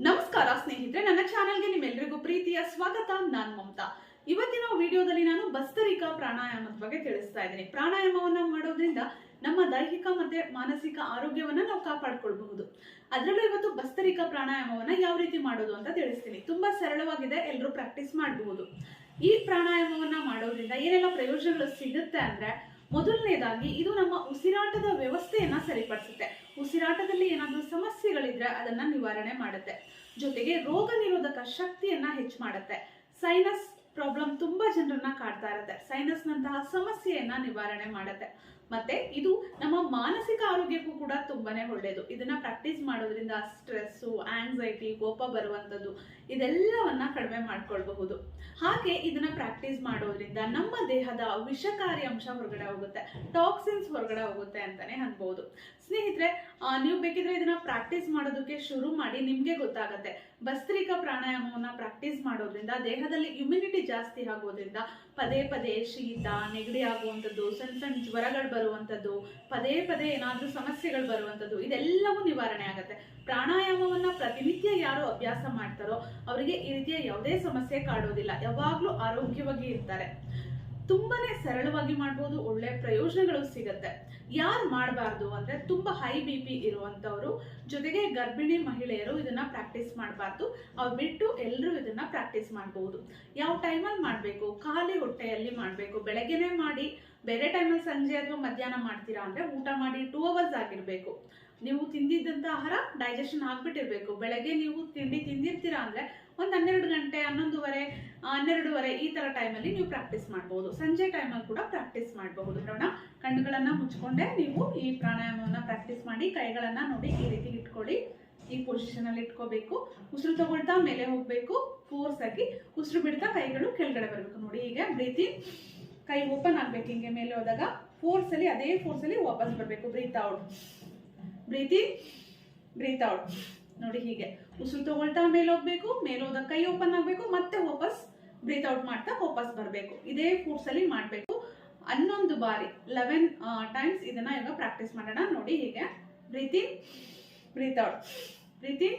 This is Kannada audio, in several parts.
ನಮಸ್ಕಾರ, ಸ್ನೇಹಿತರೆ. ನನ್ನ ಚಾನೆಲ್ಗೆ ನಿಮ್ಮೆಲ್ಲರಿಗೂ ಪ್ರೀತಿಯ ಸ್ವಾಗತ. ನಾನು ಮಮತಾ. ಇವತ್ತಿನ ವಿಡಿಯೋದಲ್ಲಿ ನಾನು ಬಸ್ತರಿಕಾ ಪ್ರಾಣಾಯಾಮದ ಬಗ್ಗೆ ತಿಳಿಸ್ತಾ ಇದ್ದೀನಿ. ಪ್ರಾಣಾಯಾಮವನ್ನ ಮಾಡೋದ್ರಿಂದ ನಮ್ಮ ದೈಹಿಕ ಮತ್ತೆ ಮಾನಸಿಕ ಆರೋಗ್ಯವನ್ನ ನಾವು ಕಾಪಾಡ್ಕೊಳ್ಬಹುದು. ಅದರಲ್ಲೂ ಇವತ್ತು ಬಸ್ತರಿಕಾ ಪ್ರಾಣಾಯಾಮವನ್ನ ಯಾವ ರೀತಿ ಮಾಡೋದು ಅಂತ ತಿಳಿಸ್ತೀನಿ. ತುಂಬಾ ಸರಳವಾಗಿದೆ. ಎಲ್ಲರೂ ಪ್ರಾಕ್ಟೀಸ್ ಮಾಡಬಹುದು. ಈ ಪ್ರಾಣಾಯಾಮವನ್ನ ಮಾಡೋದ್ರಿಂದ ಏನೆಲ್ಲ ಪ್ರಯೋಜನಗಳು ಸಿಗುತ್ತೆ ಅಂದ್ರೆ, ಮೊದಲನೇದಾಗಿ ಇದು ನಮ್ಮ ಉಸಿರಾಟದ ವ್ಯವಸ್ಥೆಯನ್ನ ಸರಿಪಡಿಸುತ್ತೆ. ಉಸಿರಾಟದಲ್ಲಿ ಏನಾದರೂ ಸಮಸ್ಯೆಗಳಿದ್ರೆ ಅದನ್ನ ನಿವಾರಣೆ ಮಾಡುತ್ತೆ. ಜೊತೆಗೆ ರೋಗ ನಿರೋಧಕ ಶಕ್ತಿಯನ್ನ ಹೆಚ್ಚು ಮಾಡುತ್ತೆ. ಸೈನಸ್ ಪ್ರಾಬ್ಲಮ್ ತುಂಬಾ ಜನರನ್ನ ಕಾಡ್ತಾ ಇರುತ್ತೆ. ಸೈನಸ್ ನಂತಹ ಸಮಸ್ಯೆಯನ್ನ ನಿವಾರಣೆ ಮಾಡುತ್ತೆ. ಮತ್ತೆ ಇದು ನಮ್ಮ ಮಾನಸಿಕ ಆರೋಗ್ಯಕ್ಕೂ ಕೂಡ ತುಂಬಾನೇ ಒಳ್ಳೆಯದು ಇದನ್ನ ಪ್ರಾಕ್ಟೀಸ್ ಮಾಡೋದ್ರಿಂದ ಸ್ಟ್ರೆಸ್ಸು ಆಂಗ್ಸೈಟಿ ಕೋಪ ಬರುವಂಥದ್ದು ಇದೆಲ್ಲವನ್ನ ಕಡಿಮೆ ಮಾಡ್ಕೊಳ್ಬಹುದು. ಹಾಗೆ ಇದನ್ನ ಪ್ರಾಕ್ಟೀಸ್ ಮಾಡೋದ್ರಿಂದ ನಮ್ಮ ದೇಹದ ವಿಷಕಾರಿ ಅಂಶ ಹೊರಗಡೆ ಹೋಗುತ್ತೆ ಟಾಕ್ಸಿನ್ಸ್ ಹೊರಗಡೆ ಹೋಗುತ್ತೆ ಅಂತಾನೆ ಅನ್ಬಹುದು ಸ್ನೇಹಿತರೆ ನೀವು ಬೇಕಿದ್ರೆ ಇದನ್ನ ಪ್ರಾಕ್ಟೀಸ್ ಮಾಡೋದಕ್ಕೆ ಶುರು ಮಾಡಿ ನಿಮ್ಗೆ ಗೊತ್ತಾಗತ್ತೆ. ಭಸ್ತ್ರಿಕ ಪ್ರಾಣಾಯಾಮವನ್ನ ಪ್ರಾಕ್ಟೀಸ್ ಮಾಡೋದ್ರಿಂದ ದೇಹದಲ್ಲಿ ಇಮ್ಯುನಿಟಿ ಜಾಸ್ತಿ ಆಗೋದ್ರಿಂದ ಪದೇ ಪದೇ ಶೀತ, ನೆಗಡಿ ಆಗುವಂಥದ್ದು ಸಣ್ಣ ಸಣ್ಣ ಜ್ವರಗಳು ಬರುವಂಥದ್ದು ಪದೇ ಪದೇ ಏನಾದರೂ ಸಮಸ್ಯೆಗಳು ಬರುವಂಥದ್ದು ಇದೆಲ್ಲವೂ ನಿವಾರಣೆ ಆಗುತ್ತೆ. ಪ್ರಾಣಾಯಾಮವನ್ನ ಪ್ರತಿನಿತ್ಯ ಯಾರು ಅಭ್ಯಾಸ ಮಾಡ್ತಾರೋ, ಅವರಿಗೆ ಈ ರೀತಿಯ ಯಾವುದೇ ಸಮಸ್ಯೆ ಕಾಡೋದಿಲ್ಲ. ಯಾವಾಗಲೂ ಆರೋಗ್ಯವಾಗಿ ಇರ್ತಾರೆ. ತುಂಬಾನೇ ಸರಳವಾಗಿ ಮಾಡ್ಬೋದು, ಒಳ್ಳೆ ಪ್ರಯೋಜನಗಳು ಸಿಗತ್ತೆ. ಯಾರು ಮಾಡಬಾರ್ದು ಅಂದ್ರೆ ತುಂಬಾ ಹೈ ಬಿ ಪಿ ಇರುವಂತವ್ರು, ಜೊತೆಗೆ ಗರ್ಭಿಣಿ ಮಹಿಳೆಯರು ಇದನ್ನ ಪ್ರಾಕ್ಟೀಸ್ ಮಾಡಬಾರ್ದು. ಅವ್ರು ಬಿಟ್ಟು ಎಲ್ಲರೂ ಇದನ್ನ ಪ್ರಾಕ್ಟೀಸ್ ಮಾಡಬಹುದು ಯಾವ ಟೈಮಲ್ಲಿ ಮಾಡಬೇಕು? ಖಾಲಿ ಹೊಟ್ಟೆಯಲ್ಲಿ ಮಾಡಬೇಕು. ಬೆಳಗ್ಗೆನೆ ಮಾಡಿ, ಬೇರೆ ಟೈಮಲ್ಲಿ ಸಂಜೆ ಅಥವಾ ಮಧ್ಯಾಹ್ನ ಮಾಡ್ತೀರಾ ಅಂದ್ರೆ ಊಟ ಮಾಡಿ ಟೂ ಅವರ್ಸ್ ಆಗಿರ್ಬೇಕು. ನೀವು ತಿಂದಿದ್ದಂತ ಆಹಾರ ಡೈಜೆಷನ್ ಆಗ್ಬಿಟ್ಟಿರ್ಬೇಕು. ಬೆಳಗ್ಗೆ ನೀವು ತಿಂಡಿ ತಿಂದಿರ್ತೀರಾ ಅಂದ್ರೆ ಒಂದ್ ಹನ್ನೆರಡು ಗಂಟೆ, ಹನ್ನೊಂದುವರೆ ಹನ್ನೆರಡುವರೆ ಈ ತರ ಟೈಮಲ್ಲಿ ನೀವು ಪ್ರಾಕ್ಟೀಸ್ ಮಾಡಬಹುದು ಸಂಜೆ ಟೈಮಲ್ಲಿ ಕೂಡ ಪ್ರಾಕ್ಟೀಸ್ ಮಾಡಬಹುದು. ನೋಡೋಣ, ಕಣ್ಣುಗಳನ್ನ ಮುಚ್ಕೊಂಡೆ ನೀವು ಈ ಪ್ರಾಣಾಯಾಮವನ್ನ ಪ್ರಾಕ್ಟೀಸ್ ಮಾಡಿ, ಕೈಗಳನ್ನ ನೋಡಿ ಈ ರೀತಿ ಇಟ್ಕೊಳ್ಳಿ. ಈ ಪೊಸಿಷನ್ ಅಲ್ಲಿ ಇಟ್ಕೋಬೇಕು. ಉಸಿರು ತಗೊಳ್ತಾ ಮೇಲೆ ಹೋಗ್ಬೇಕು. ಫೋರ್ಸ್ ಆಗಿ ಉಸಿರು ಬಿಡ್ತಾ ಕೈಗಳು ಕೆಳಗಡೆ ಬರಬೇಕು. ನೋಡಿ, ಹೀಗೆ ಬ್ರೀತಿ ಕೈ ಓಪನ್ ಆಗ್ಬೇಕು ಹಿಂಗೆ ಮೇಲೆ ಹೋದಾಗ. ಫೋರ್ಸ್ ಅಲ್ಲಿ, ಅದೇ ಫೋರ್ಸ್ ಅಲ್ಲಿ ವಾಪಸ್ ಬರಬೇಕು. Breathe out breathe breathe out ನೋಡಿ ಹೀಗೆ. ಉಸಿರು ತಗೊಳ್ತಾ ಮೇಲೆ ಹೋಗ್ಬೇಕು, ಮೇಲೆ ಕೈ ಓಪನ್ ಆಗ್ಬೇಕು, ಮತ್ತೆ ವಾಪಸ್ ಬ್ರೀತ್ ಔಟ್ ಮಾಡ್ತಾ ವಾಪಸ್ ಬರಬೇಕು. ಇದೇ ಫೋರ್ಸ್ ಅಲ್ಲಿ ಮಾಡಬೇಕು. ಹನ್ನೊಂದು ಬಾರಿ ಲೆವೆನ್ ಟೈಮ್ಸ್ ಇದನ್ನ ಇವಾಗ ಪ್ರಾಕ್ಟೀಸ್ ಮಾಡೋಣ. ನೋಡಿ ಹೀಗೆ. ಬ್ರೀತಿ ಬ್ರೀತ್ ಔಟ್ ಬ್ರೀತಿ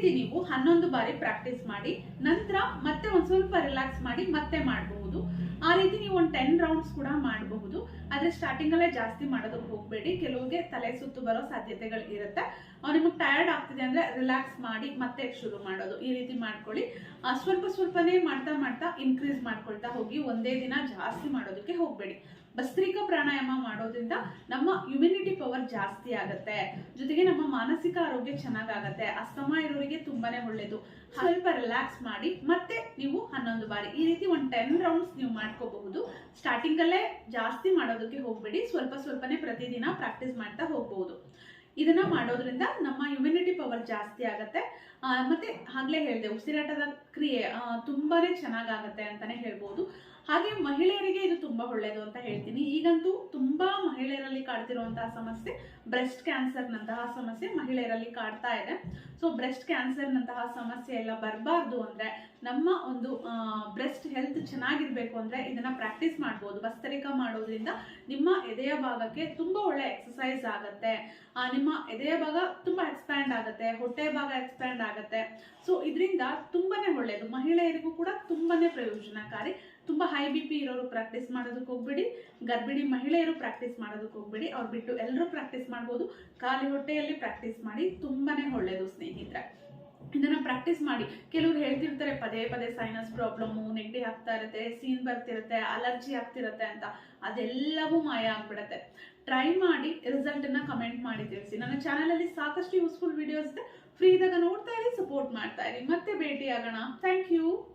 ರೀತಿ ನೀವು ಹನ್ನೊಂದು ಬಾರಿ ಪ್ರಾಕ್ಟೀಸ್ ಮಾಡಿ, ನಂತರ ಮತ್ತೆ ಒಂದು ಸ್ವಲ್ಪ ರಿಲ್ಯಾಕ್ಸ್ ಮಾಡಿ ಮತ್ತೆ ಮಾಡಬಹುದು. ಆ ರೀತಿ ನೀವು ಒಂದು ಟೆನ್ ರೌಂಡ್ಸ್ ಕೂಡ ಮಾಡಬಹುದು. ಆದರೆ ಸ್ಟಾರ್ಟಿಂಗ್ ಅಲ್ಲೇ ಜಾಸ್ತಿ ಮಾಡೋದಕ್ಕೆ ಹೋಗ್ಬೇಡಿ. ಕೆಲವರಿಗೆ ತಲೆ ಸುತ್ತು ಬರೋ ಸಾಧ್ಯತೆಗಳು ಇರುತ್ತೆ. ನಿಮಗೆ ಟಯರ್ಡ್ ಆಗ್ತಿದೆ ಅಂದ್ರೆ ರಿಲ್ಯಾಕ್ಸ್ ಮಾಡಿ ಮತ್ತೆ ಶುರು ಮಾಡೋದು. ಈ ರೀತಿ ಮಾಡ್ಕೊಳ್ಳಿ. ಸ್ವಲ್ಪ ಸ್ವಲ್ಪನೇ ಮಾಡ್ತಾ ಮಾಡ್ತಾ ಇನ್ಕ್ರೀಸ್ ಮಾಡ್ಕೊಳ್ತಾ ಹೋಗಿ ಒಂದೇ ದಿನ ಜಾಸ್ತಿ ಮಾಡೋದಕ್ಕೆ ಹೋಗ್ಬೇಡಿ. ಭಸ್ತ್ರಿಕಾ ಪ್ರಾಣಾಯಾಮ ಮಾಡೋದ್ರಿಂದ ನಮ್ಮ ಇಮ್ಯುನಿಟಿ ಪವರ್ ಜಾಸ್ತಿ ಆಗುತ್ತೆ. ಜೊತೆಗೆ ನಮ್ಮ ಮಾನಸಿಕ ಆರೋಗ್ಯ ಚೆನ್ನಾಗಾಗತ್ತೆ. ಅಸ್ತಮ ಇರೋರಿಗೆ ತುಂಬಾನೇ ಒಳ್ಳೇದು. ಸ್ವಲ್ಪ ರಿಲ್ಯಾಕ್ಸ್ ಮಾಡಿ, ಮತ್ತೆ ನೀವು ಹನ್ನೊಂದು ಬಾರಿ. ಈ ರೀತಿ ಒಂದು ಟೆನ್ ರೌಂಡ್ಸ್ ನೀವು ಮಾಡ್ಕೋಬಹುದು. ಸ್ಟಾರ್ಟಿಂಗ್ ಅಲ್ಲೇ ಜಾಸ್ತಿ ಮಾಡೋದಕ್ಕೆ ಹೋಗ್ಬೇಡಿ. ಸ್ವಲ್ಪ ಸ್ವಲ್ಪನೇ ಪ್ರತಿದಿನ ಪ್ರಾಕ್ಟೀಸ್ ಮಾಡ್ತಾ ಹೋಗ್ಬಹುದು. ಇದನ್ನ ಮಾಡೋದ್ರಿಂದ ನಮ್ಮ ಇಮ್ಯುನಿಟಿ ಪವರ್ ಜಾಸ್ತಿ ಆಗುತ್ತೆ. ಮತ್ತೆ ಆಗ್ಲೇ ಹೇಳಿದೆ, ಉಸಿರಾಟದ ಕ್ರಿಯೆ ತುಂಬಾನೇ ಚೆನ್ನಾಗಾಗತ್ತೆ ಅಂತಾನೆ ಹೇಳ್ಬೋದು. ಹಾಗೆ ಮಹಿಳೆಯರಿಗೆ ಇದು ತುಂಬಾ ಒಳ್ಳೇದು ಅಂತ ಹೇಳ್ತೀನಿ. ಈಗಂತೂ ತುಂಬಾ ಮಹಿಳೆಯರಲ್ಲಿ ಕಾಡ್ತಿರುವಂತಹ ಸಮಸ್ಯೆ ಬ್ರೆಸ್ಟ್ ಕ್ಯಾನ್ಸರ್ ನಂತಹ ಸಮಸ್ಯೆ ಮಹಿಳೆಯರಲ್ಲಿ ಕಾಡ್ತಾ ಇದೆ. ಸೊ ಬ್ರೆಸ್ಟ್ ಕ್ಯಾನ್ಸರ್ನಂತಹ ಸಮಸ್ಯೆ ಎಲ್ಲ ಬರಬಾರ್ದು ಅಂದರೆ ನಮ್ಮ ಒಂದು ಬ್ರೆಸ್ಟ್ ಹೆಲ್ತ್ ಚೆನ್ನಾಗಿರಬೇಕು ಅಂದರೆ ಇದನ್ನು ಪ್ರಾಕ್ಟೀಸ್ ಮಾಡ್ಬೋದು. ಭಸ್ತರಿಕಾ ಮಾಡೋದ್ರಿಂದ ನಿಮ್ಮ ಎದೆಯ ಭಾಗಕ್ಕೆ ತುಂಬ ಒಳ್ಳೆ ಎಕ್ಸಸೈಸ್ ಆಗುತ್ತೆ. ನಿಮ್ಮ ಎದೆಯ ಭಾಗ ತುಂಬ ಎಕ್ಸ್ಪ್ಯಾಂಡ್ ಆಗುತ್ತೆ, ಹೊಟ್ಟೆ ಭಾಗ ಎಕ್ಸ್ಪ್ಯಾಂಡ್ ಆಗುತ್ತೆ. ಸೊ ಇದರಿಂದ ತುಂಬಾ ಒಳ್ಳೆಯದು ಮಹಿಳೆಯರಿಗೂ ಕೂಡ ತುಂಬಾ ಪ್ರಯೋಜನಕಾರಿ. ತುಂಬ ಹೈ ಬಿ ಪಿ ಇರೋರು ಪ್ರಾಕ್ಟೀಸ್ ಮಾಡೋದಕ್ಕೆ ಹೋಗ್ಬೇಡಿ. ಗರ್ಭಿಣಿ ಮಹಿಳೆಯರು ಪ್ರಾಕ್ಟೀಸ್ ಮಾಡೋದಕ್ಕೆ ಹೋಗ್ಬೇಡಿ. ಅವ್ರು ಬಿಟ್ಟು ಎಲ್ಲರೂ ಪ್ರಾಕ್ಟೀಸ್ ಮಾಡ್ಬೋದು. ಖಾಲಿ ಹೊಟ್ಟೆಯಲ್ಲಿ ಪ್ರಾಕ್ಟೀಸ್ ಮಾಡಿ ತುಂಬಾನೇ ಒಳ್ಳೆಯದು ಸ್ನೇಹಿತರೆ. ಇದನ್ನ ಪ್ರಾಕ್ಟೀಸ್ ಮಾಡಿ. ಕೆಲವ್ರು ಹೇಳ್ತಿರ್ತಾರೆ, ಪದೇ ಪದೇ ಸೈನಸ್ ಪ್ರಾಬ್ಲಮ್ಮು ನೆಗಡಿ ಆಗ್ತಾ ಇರುತ್ತೆ, ಸೀನ್ ಬರ್ತಿರುತ್ತೆ ಅಲರ್ಜಿ ಆಗ್ತಿರುತ್ತೆ ಅಂತ. ಅದೆಲ್ಲವೂ ಮಾಯ ಆಗ್ಬಿಡುತ್ತೆ. ಟ್ರೈ ಮಾಡಿ ರಿಸಲ್ಟನ್ನ ಕಮೆಂಟ್ ಮಾಡಿ ತಿಳಿಸಿ. ನನ್ನ ಚಾನಲಲ್ಲಿ ಸಾಕಷ್ಟು ಯೂಸ್ಫುಲ್ ವಿಡಿಯೋಸ್ ಇದೆ. ಫ್ರೀ ನೋಡ್ತಾ ಇರಿ ಸಪೋರ್ಟ್ ಮಾಡ್ತಾ ಇರಿ. ಮತ್ತೆ ಭೇಟಿ ಆಗೋಣ ಥ್ಯಾಂಕ್ ಯು